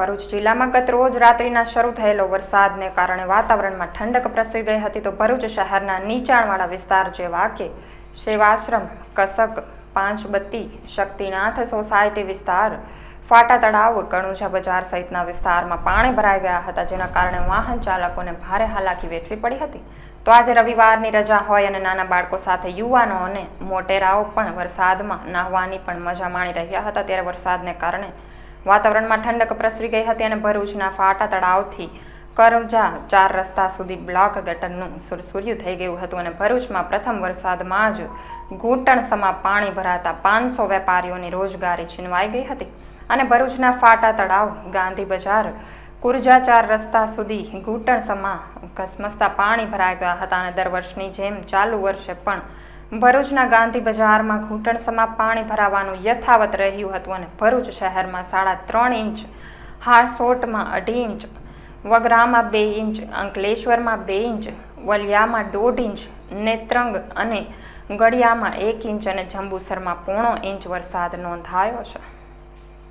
ભરૂચ જિલ્લામાં ગત રોજ રાત્રિના શરૂ થયેલો વરસાદને કારણે વાતાવરણમાં ઠંડક પ્રસરી ગઈ હતી તો ભરૂચ શહેરના નીચાણવાળા વિસ્તાર જેવા કે સેવાશ્રમ, કસક, પાંચબત્તી, શક્તિનાથ સોસાયટી વિસ્તાર, ફાટા તળાવ, કણુજા બજાર સહિતના વિસ્તારમાં પાણી ભરાઈ ગયા હતા, જેના કારણે વાહન ચાલકોને ભારે હાલાકી વેઠવી પડી હતી. તો આજે રવિવારની રજા હોય અને નાના બાળકો સાથે યુવાનો અને મોટેરાઓ પણ વરસાદમાં નાહવાની પણ મજા માણી રહ્યા હતા. ત્યારે વરસાદને કારણે વાતાવરણમાં ઠંડક પ્રસરી ગઈ હતી અને ભરૂચના ફાટા તળાવથી કરજા ચાર રસ્તા સુધી બ્લોક ગટરનું સુરસુર્યું થઈ ગયું હતું અને ભરૂચમાં પ્રથમ વરસાદમાં જ ઘૂંટણ સમા પાણી ભરાતા પાંચસો વેપારીઓની રોજગારી છીનવાઈ ગઈ હતી અને ભરૂચના ફાટા તળાવ, ગાંધી બજાર, કુરજા ચાર રસ્તા સુધી ઘૂંટણ સમા ઘસમસતા પાણી ભરાઈ ગયા હતા અને દર વર્ષની જેમ ચાલુ વર્ષે પણ ભરૂચના ગાંધી બજારમાં ઘૂંટણસમાં પાણી ભરાવાનું યથાવત રહ્યું હતું અને ભરૂચ શહેરમાં સાડા ત્રણ ઇંચ, હારસોટમાં અઢી ઇંચ વગરામાં બે ઇંચ, અંકલેશ્વરમાં બે ઇંચ, વલિયામાં દોઢ ઇંચ, નેત્રંગ અને ગળિયામાં એક ઇંચ અને જંબુસરમાં પોણો ઇંચ વરસાદ નોંધાયો છે.